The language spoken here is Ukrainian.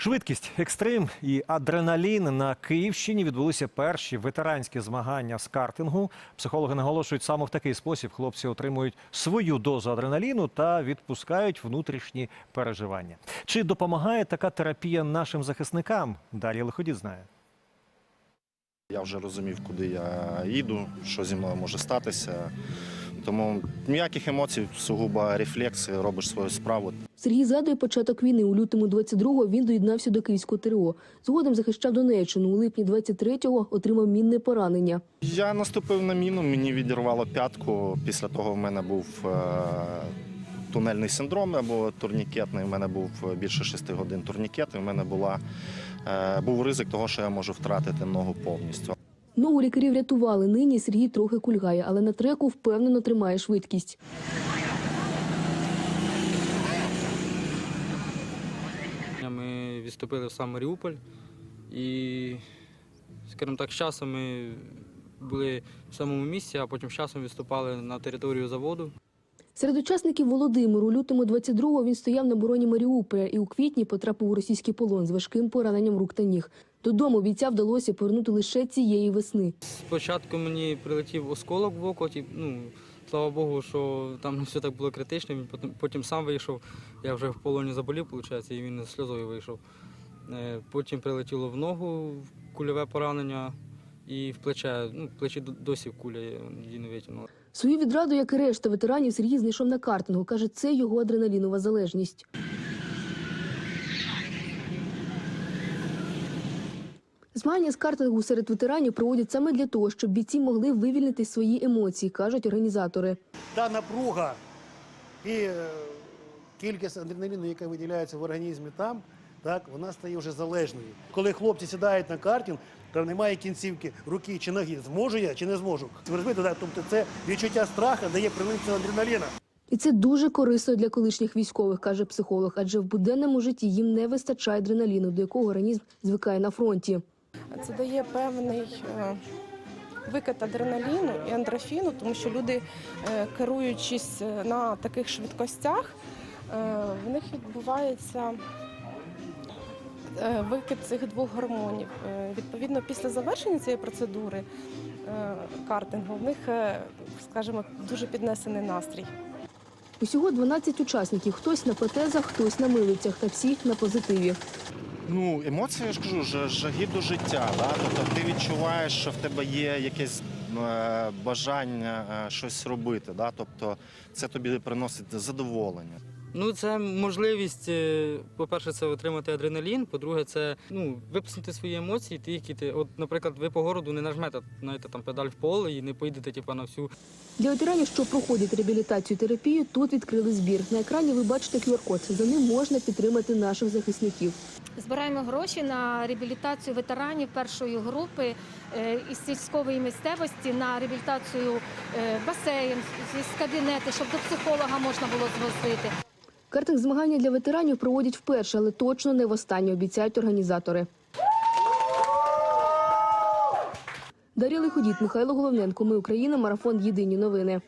Швидкість, екстрим і адреналін на Київщині відбулися перші ветеранські змагання з картингу. Психологи наголошують, саме в такий спосіб хлопці отримують свою дозу адреналіну та відпускають внутрішні переживання. Чи допомагає така терапія нашим захисникам? Далі лиходіт знає. Я вже розумів, куди я їду, що зі мною може статися. Тому ніяких емоцій, сугубо рефлекси, робиш свою справу. Сергій згадує початок війни. У лютому 22-го він доєднався до Київського ТРО. Згодом захищав Донеччину. У липні 23-го отримав мінне поранення. Я наступив на міну, мені відірвало п'ятку. Після того в мене був е, тунельний синдром або турнікетний. У мене був більше шести годин турнікет. і в мене була, е, був ризик того, що я можу втратити ногу повністю. Ногу лікарі врятували. Нині Сергій трохи кульгає, але на треку впевнено тримає швидкість. Ми відступили в сам Маріуполь і, скажімо так, з часом ми були в самому місці, а потім з часом відступали на територію заводу. Серед учасників Володимир у лютому 22-го він стояв на обороні Маріуполя і у квітні потрапив у російський полон з важким пораненням рук та ніг. Додому бійця вдалося повернути лише цієї весни. Спочатку мені прилетів осколок в око, ті- ну, слава Богу, що там не все так було критично. Він потім, потім сам вийшов. Я вже в полоні заболів, виходить, і він з сльозою вийшов. Е, Потім прилетіло в ногу кульове поранення і в плече. Ну, в плечі досі куля, її не витягнула. Свою відраду, як і решта ветеранів, Сергій знайшов на картингу. Каже, це його адреналінова залежність. Змагання з картингу серед ветеранів проводять саме для того, щоб бійці могли вивільнити свої емоції, кажуть організатори. та напруга і е, кількість адреналіну, яка виділяється в організмі там, так, вона стає вже залежною. Коли хлопці сідають на картинг, то немає кінцівки руки чи ноги. Зможу я чи не зможу? Ви розумієте, тобто це відчуття страху дає прилив адреналіна. І це дуже корисно для колишніх військових, каже психолог, адже в буденному житті їм не вистачає адреналіну, до якого організм звикає на фронті. Це дає певний е, викид адреналіну і ендорфіну, тому що люди, е, керуючись е, на таких швидкостях, в них відбувається викид цих двох гормонів. Е, Відповідно, після завершення цієї процедури е, картингу в них, е, скажімо, дуже піднесений настрій. Усього 12 учасників. Хтось на протезах, хтось на милицях, та всі на позитиві. Ну, емоції, я ж кажу, ж- жаги до життя. Да? Тобто ти відчуваєш, що в тебе є якесь е, бажання е, щось робити. Да? Тобто це тобі приносить задоволення. Ну, це можливість, е, по-перше, це отримати адреналін, по-друге, це ну, випустити свої емоції, ті, які ти. От, наприклад, ви по городу не нажмете знаєте, там педаль в поле і не поїдете типу, на всю Для ветеранів, що проходять реабілітацію терапію, тут відкрили збір. На екрані ви бачите QR-код. За ним можна підтримати наших захисників. Збираємо гроші на реабілітацію ветеранів першої групи е, із сільської місцевості на реабілітацію е, басейн, з кабінети, щоб до психолога можна було звозити. Картинг змагання для ветеранів проводять вперше, але точно не востаннє, обіцяють організатори. Дар'я Лиходіт, Михайло Головненко. Ми Україна. Марафон. Єдині новини.